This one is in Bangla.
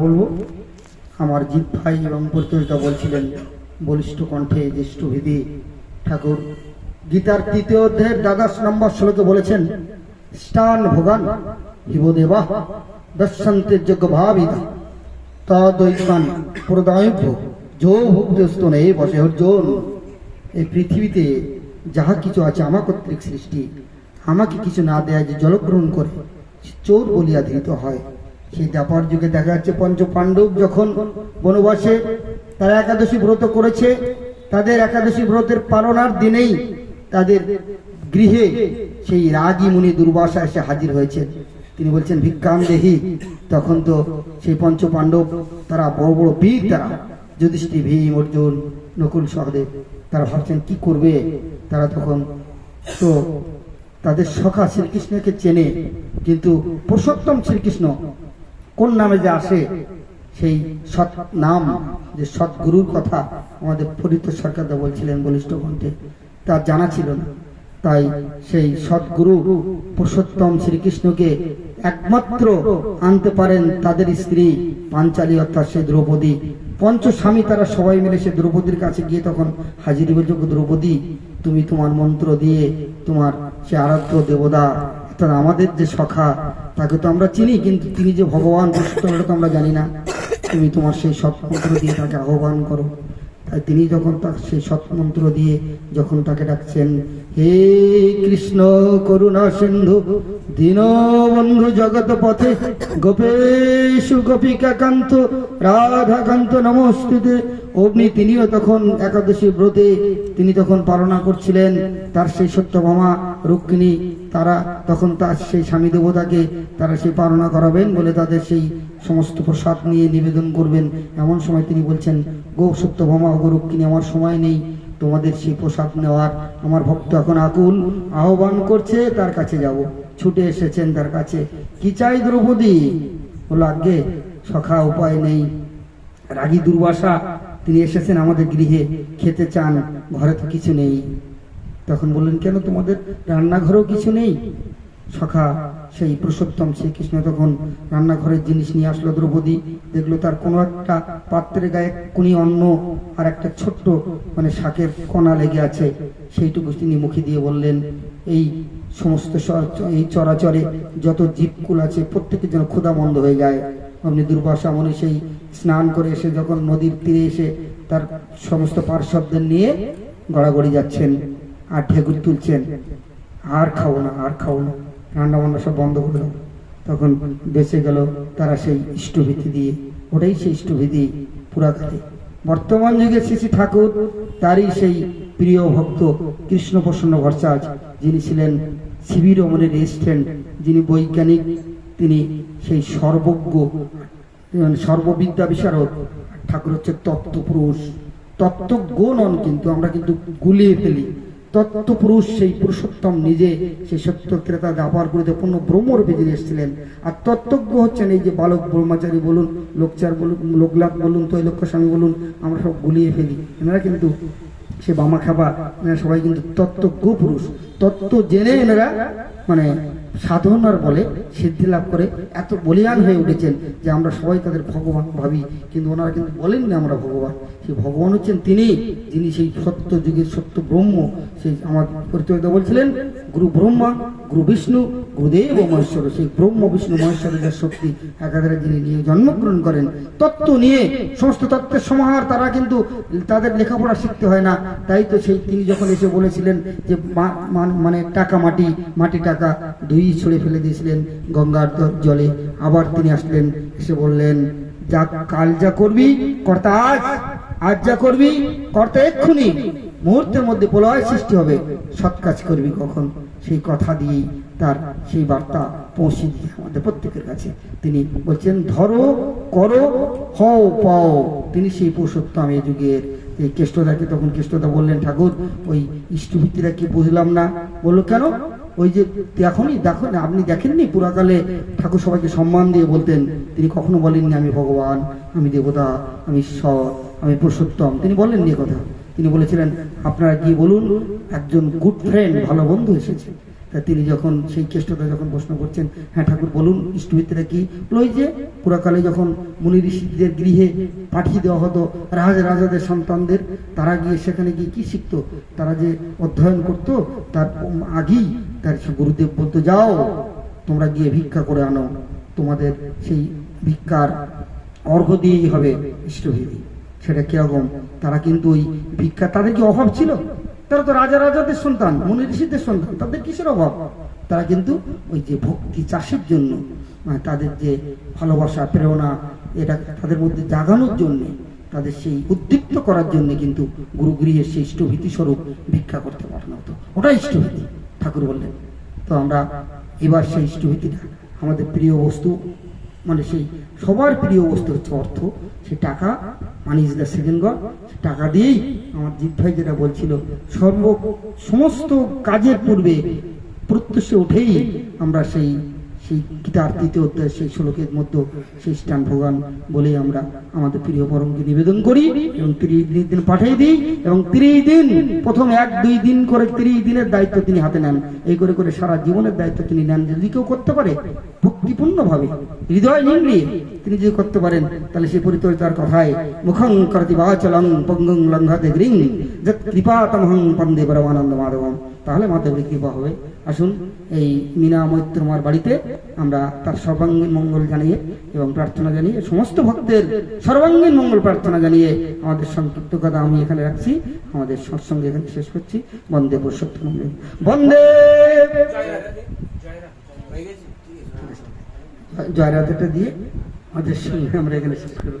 বলব, আমার জিৎ ভাই এবং প্রত্যেকটা বলছিলেন, বলিষ্ঠ কণ্ঠে জ্যেষ্ঠ বিধি ঠাকুর, গীতার তৃতীয় অধ্যায়ের দ্বাদশ নম্বর শ্লোকে বলেছেন স্টান ভোগান হিবদেবা দর্শন্তের যোগ্য ভাবিতা তদৈকান প্রদায়ভ্য যো ভুক্তস্ত নেই বসে অর্জুন। এই পৃথিবীতে যাহা কিছু আছে আমার কর্তৃক সৃষ্টি, আমাকে কিছু না দেয়া যে জলগ্রহণ করে চোর বলিয়া ধৃত হয়। সেই দ্বাপার যুগে দেখা যাচ্ছে পঞ্চ পাণ্ডব যখন বনবাসে তারা একাদশী ব্রত করেছে, তাদের একাদশী ব্রতের পালনার দিনেই তাদের গৃহে সেই রাগী মুনি দুর্বাসা এসে হাজির হয়েছে। তিনি বলছেন, ভিক্ষাম দেহি। তখন তো সেই পঞ্চ পাণ্ডব তারা বড় বড় বীর তারা, যুধিষ্ঠির, ভীম, অর্জুন, নকুল সহদেব, তারা ভাবছেন, কি করবে? তারা তখন, তো তাদের সখা শ্রীকৃষ্ণকে চেনে, কিন্তু পুরুষোত্তম শ্রীকৃষ্ণ কোন নামে যে আসে, সেই সৎ নাম, যে সৎগুরুর কথা আমাদের ফরিত সরকারদা বলছিলেন বলিষ্ঠ কণ্ঠে, তার জানা ছিল না। তাই সেই সৎগুরু পুরুষোত্তম শ্রীকৃষ্ণকে একমাত্র আনতে পারেন তাদের স্ত্রী পাঞ্চালী, অর্থাৎ সেই দ্রৌপদী। পঞ্চস্বামী তারা সবাই মিলে সে দ্রৌপদীর কাছে গিয়ে তখন হাজির বলছে দ্রৌপদী, তুমি তোমার মন্ত্র দিয়ে তোমার সে আরাধ্য দেবতা অর্থাৎ আমাদের যে সখা, তাকে তো আমরা চিনি, কিন্তু তিনি যে ভগবান তো আমরা জানি না। তুমি তোমার সেই সৎমন্ত্র দিয়ে তাকে আহ্বান করো। তিনি যখন তার সেই সৎমন্ত্র দিয়ে যখন তাকে ডাকছেন, হে কৃষ্ণ করুণা সিন্ধু, দীনবন্ধু জগৎ পথে গোপেশু গোপিকা কান্ত রাধাকান্ত নমস্তুতে। অগ্নি তিনিও তখন একাদশী ব্রতে তিনি তখন পালনা করছিলেন, তার সেই সত্যভামা রুক্মিণী, তারা তখন তার সেই স্বামী দেবতাকে তারা সেই পালনা করাবেন বলে তাদের সেই সমস্ত প্রসাদ নিয়ে নিবেদন করবেন। এমন সময় তিনি বলছেন, গো সত্যভামা, গো রুক্মিণী আমার সময় নেই। তোমাদের সেই প্রসাদ নেওয়ার। আমার ভক্ত এখন আকুল। আহ্বান করছে, তার কাছে যাব। ছুটে এসেছেন তার কাছে। কি চাই দ্রৌপদী? বলো আগে সখা উপায় নেই। রাগী দুর্বাসা, তিনি এসেছেন আমাদের গৃহে। খেতে চান, ঘরে তো কিছু নেই। তখন বললেন, কেন তোমাদের রান্নাঘরেও কিছু নেই? সখা, সেই পুরুষোত্তম শ্রীকৃষ্ণ তখন রান্নাঘরের জিনিস নিয়ে আসলো দ্রৌপদী, দেখল তার কোনো একটা পাত্রের গায়ে কুনি অন্ন আর একটা ছোট্ট মানে শাকের কণা লেগে আছে। সেইটুকু তিনি মুখে দিয়ে বললেন, এই সমস্ত এই চরাচরে যত জীবকুল আছে, প্রত্যেকের যেন ক্ষুধা বন্ধ হয়ে যায়। আপনি দুর্বাসা মনে সেই স্নান করে এসে যখন নদীর তীরে এসে তার সমস্ত পার্শ্বদের নিয়ে গড়াগড়ি যাচ্ছেন আর ঢেকুর তুলছেন। আর খাও না, আর খাও না। রান্না বান্না সব বন্ধ করে দাও তখন বেঁচে গেল তারা সেই ইষ্টভীতি দিয়ে। ওটাই সেই ইষ্টভীতি পুরাকালে বর্তমান যুগে শ্রী ঠাকুর, তারই সেই প্রিয় ভক্ত কৃষ্ণ প্রসন্ন ভরসাজ যিনি ছিলেন শিবির অমরের রেজিস্ট্যান্ট, যিনি বৈজ্ঞানিক, তিনি সেই সর্বজ্ঞ সর্ববিদ্যা বিশারদ ঠাকুর হচ্ছে তত্ত্বপুরুষ। তত্ত্বজ্ঞ নন কিন্তু, আমরা কিন্তু গুলিয়ে ফেলি। তত্ত্বপুরুষ সেই পুরুষোত্তম নিজে সেই সত্য ক্রেতা দাবার গুরুতে পূর্ণ ব্রহ্মরূপে যিনি এসেছিলেন। আর তত্ত্বজ্ঞ হচ্ছেন এই যে বালক ব্রহ্মচারী বলুন, লোকচার বলুন, লোকলাভ বলুন তৈলক্ষ স্বামী বলুন, আমরা সব গুলিয়ে ফেলি। এনারা কিন্তু সে বামা খাবা এনারা সবাই কিন্তু তত্ত্বজ্ঞ পুরুষ। তত্ত্ব জেনে এনারা মানে সাধনার বলে সিদ্ধি লাভ করে এত বলিয়ান হয়ে উঠেছেন যে আমরা সবাই তাদের ভগবান ভাবি, কিন্তু ওনারা কিন্তু বলেননি আমরা ভগবান। সেই ভগবান হচ্ছেন তিনি, যিনি সেই সত্য যুগের সত্য ব্রহ্ম। সেই আমার প্রতিযোগিতা বলছিলেন, গুরু ব্রহ্মা, গুরু বিষ্ণু, গুরুদেব মহেশ্বর। সেই ব্রহ্ম, বিষ্ণু মহেশ্বরের যে শক্তি একাধারে যিনি নিয়ে জন্মগ্রহণ করেন, তত্ত্ব নিয়ে সমস্ত তত্ত্বের সমাহার তারা কিন্তু তাদের লেখাপড়া শিখতে হয় না। তাই তো সেই তিনি যখন এসে বলেছিলেন যে মানে টাকা মাটি মাটি টাকা, দুই ছড়ে ফেলে দিয়েছিলেন গঙ্গার জলে। আবার তিনি আসলেন, এসে বললেন, যা কাল যা করবি, কর্তা আজ আজ যা করবি, কর্তা এক্ষুনি। মুহূর্তের মধ্যে প্রলয় সৃষ্টি হবে। সৎ কাজ করবি কখন? সেই কথা দিয়েই তার সেই বার্তা পৌঁছে দিয়ে আমাদের প্রত্যেকের কাছে। তিনি বলছেন, ধরো, করো, হও, পাও। তিনি সেই পুরুষোত্তম এই যুগের এই কেষ্টদাকে, তখন কেষ্টদা বললেন, ঠাকুর, ওই ইষ্টভীতিরা কি বুঝলাম না? বলল, কেন? ওই যে এখনই দেখো না, আপনি দেখেননি পুরাকালে ঠাকুর সবাইকে সম্মান দিয়ে বলতেন, তিনি কখনো বলেননি আমি ভগবান, আমি দেবতা, আমি ঈশ্বর, আমি পুরুষোত্তম। তিনি বলেননি কথা। তিনি বলেছিলেন, আপনারা গিয়ে বলুন, একজন গুড ফ্রেন্ড ভালো বন্ধু এসেছে। তা তিনি যখন সেই কেষ্টতা যখন প্রশ্ন করছেন হ্যাঁ ঠাকুর, বলুন ইষ্টভিত্তিটা কি? ওই যে পুরাকালে যখন মুনি ঋষিদের গৃহে পাঠিয়ে দেওয়া হতো, রাজ রাজাদের সন্তানদের, তারা গিয়ে সেখানে গিয়ে কি শিখতো? তারা যে অধ্যয়ন করতো, তার আগেই তার গুরুদেব বলতো যাও, তোমরা গিয়ে ভিক্ষা করে আনো। তোমাদের সেই ভিক্ষার অর্ঘ দিয়েই হবে ইষ্টভীতি সেটা কীরকম? তারা কিন্তু ওই ভিক্ষা, তাদের কি অভাব ছিল? তারা তো রাজা রাজাদের সন্তান, মনি ঋষিদের সন্তান, তাদের কিসের অভাব? তারা কিন্তু ওই যে ভক্তি চাষের জন্য তাদের যে ভালোবাসা, প্রেরণা, এটা তাদের মধ্যে জাগানোর জন্য, তাদের সেই উদ্দীপ্ত করার জন্য কিন্তু গুরুগৃহের সেই ইষ্টভীতি স্বরূপ ভিক্ষা করতে পাঠানো হতো। ওটাই ইষ্টভীতি। ঠাকুর বললেন, তো আমরা এবার সেই ইষ্টভীতিটা, আমাদের প্রিয় বস্তু মানে সেই সবার প্রিয় বস্তু হচ্ছে অর্থ, সে টাকা money is the second god টাকা দিয়েই আমার জিৎ ভাই যেটা বলছিল, সর্ব, সমস্ত কাজের পূর্বে প্রত্যুষে উঠেই আমরা সেই সেই গীতার তৃতীয় অধ্যায়, সেই শ্লোকের মধ্যে সেই স্টান ভগবান বলেই আমরা আমাদের প্রিয় পরমকে নিবেদন করি এবং তিরিশ দিন পাঠিয়ে দিই এবং তিরিশ দিন, প্রথম এক, দুই দিন করে তিরিশ দিনের দায়িত্ব তিনি হাতে নেন। এই করে করে সারা জীবনের দায়িত্ব তিনি নেন। যদি কেউ করতে পারে ভক্তিপূর্ণ ভাবে হৃদয় নিংড়িয়ে তিনি যদি করতে পারেন, তাহলে সেই পরিচর্যার কথায় মুখং করতি বাচলং পঙ্গং লঙ্ঘাতে গ্রিং, যৎ কৃপাতমহং পন্দে পরমানন্দ মাধবম। তাহলে মাধবের কৃপা হবে। আসুন, এই মিনা মৈত্রমার বাড়িতে আমরা তার সর্বাঙ্গীন মঙ্গল জানিয়ে এবং প্রার্থনা জানিয়ে, সমস্ত ভক্তের সর্বাঙ্গীন মঙ্গল প্রার্থনা জানিয়ে আমাদের সংক্ষিপ্ত কথা আমি এখানে রাখছি। আমাদের সৎসঙ্গে এখানে শেষ করছি। বন্দে পুরুষোত্তম। বন্দে জয়রাধেটা দিয়ে আমাদের সঙ্গে আমরা এখানে শেষ করব।